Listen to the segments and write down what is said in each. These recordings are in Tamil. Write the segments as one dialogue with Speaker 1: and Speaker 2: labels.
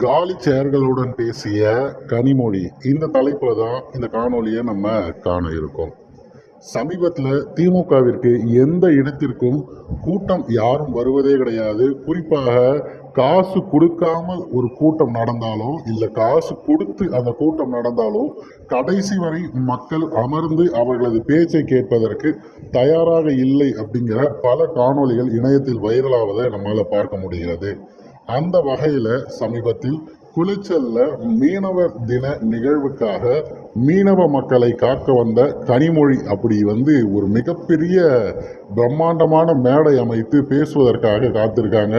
Speaker 1: காலி செயர்களுடன் பேசிய கனிமொழி இந்த தலைப்பில் தான் இந்த காணொளியை நம்ம காண இருக்கோம். சமீபத்தில் திமுகவிற்கு எந்த இடத்திற்கும் கூட்டம் யாரும் வருவதே கிடையாது. குறிப்பாக காசு கொடுக்காமல் ஒரு கூட்டம் நடந்தாலோ இல்லை காசு கொடுத்து அந்த கூட்டம் நடந்தாலோ கடைசி வரை மக்கள் அமர்ந்து அவர்களது பேச்சை கேட்பதற்கு தயாராக இல்லை அப்படிங்கிற பல காணொளிகள் இணையத்தில் வைரலாவதை நம்மளால் பார்க்க முடிகிறது. அந்த வகையில் சமீபத்தில் குளிச்சல்ல மீனவர் தின நிகழ்வுக்காக மீனவ மக்களை காக்க வந்த கனிமொழி அப்படி வந்து ஒரு மிகப்பெரிய பிரம்மாண்டமான மேடை அமைத்து பேசுவதற்காக காத்திருக்காங்க.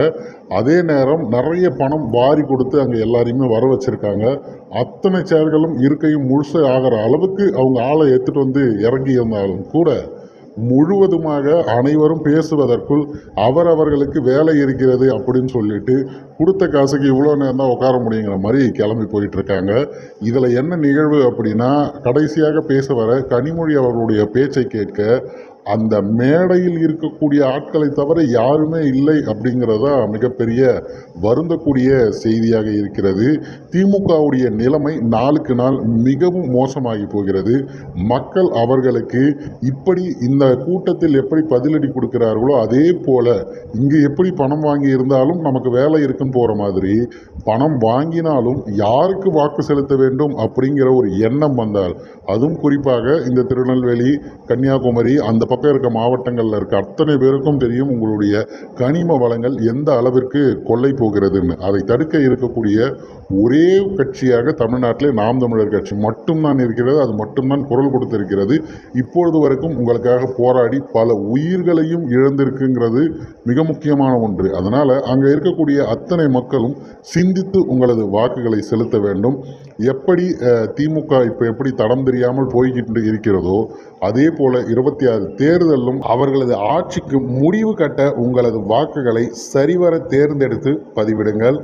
Speaker 1: அதே நேரம் நிறைய பணம் வாரி கொடுத்து அங்கே எல்லாரையுமே வர வச்சுருக்காங்க. அத்தனை சேர்களும் இருக்கையும் முழுசு ஆகிற அளவுக்கு அவங்க ஆளை எடுத்துகிட்டு வந்து இறங்கி இருந்தாலும் கூட முழுவதுமாக அனைவரும் பேசுவதற்குள் அவரவர்களுக்கு வேலை இருக்கிறது அப்படின்னு சொல்லிட்டு கொடுத்த காசுக்கு இவ்வளோ நேரம் தான் உட்கார முடியுங்கிற மாதிரி கிளம்பி போயிட்டு இருக்காங்க இதில் என்ன நிகழ்வு அப்படின்னா கடைசியாக பேச வர கனிமொழி அவர்களுடைய பேச்சை கேட்க அந்த மேடையில் இருக்கக்கூடிய ஆட்களை தவிர யாருமே இல்லை அப்படிங்கிறதா மிகப்பெரிய வருந்தக்கூடிய செய்தியாக இருக்கிறது. திமுகவுடைய நிலைமை நாளுக்கு நாள் மிகவும் மோசமாகி போகிறது. மக்கள் அவர்களுக்கு இப்படி இந்த கூட்டத்தில் எப்படி பதிலடி கொடுக்கிறார்களோ அதே போல இங்கே எப்படி பணம் வாங்கி இருந்தாலும் நமக்கு வேலை இருக்குன்னு போகிற மாதிரி பணம் வாங்கினாலும் யாருக்கு வாக்கு செலுத்த வேண்டும் அப்படிங்கிற ஒரு எண்ணம் வந்தால் அதுவும் குறிப்பாக இந்த திருநெல்வேலி கன்னியாகுமரி அந்த பக்கம் இருக்க மாவட்டங்களில் இருக்க அத்தனை பேருக்கும் தெரியும் உங்களுடைய கனிம வளங்கள் எந்த அளவிற்கு கொள்ளை போகிறதுன்னு. அதை தடுக்க இருக்கக்கூடிய ஒரே கட்சியாக தமிழ்நாட்டிலே நாம் தமிழர் கட்சி மட்டும்தான் இருக்கிறது அது மட்டும்தான் குரல் கொடுத்திருக்கிறது. இப்பொழுது வரைக்கும் உங்களுக்காக போராடி பல உயிர்களையும் இழந்திருக்குங்கிறது மிக முக்கியமான ஒன்று. அதனால் அங்கே இருக்கக்கூடிய அத்தனை மக்களும் சிந்தித்து உங்களது வாக்குகளை செலுத்த வேண்டும். எப்படி அஹ், திமுக இப்போ எப்படி தடம் தெரியாமல் போய்கிட்டு இருக்கிறதோ அதே போல இருபத்தி ஆறு தேர்தலும் அவர்களது ஆட்சிக்கு முடிவு கட்ட உங்களது வாக்குகளை சரிவர தேர்ந்தெடுத்து பதிவிடுங்கள்.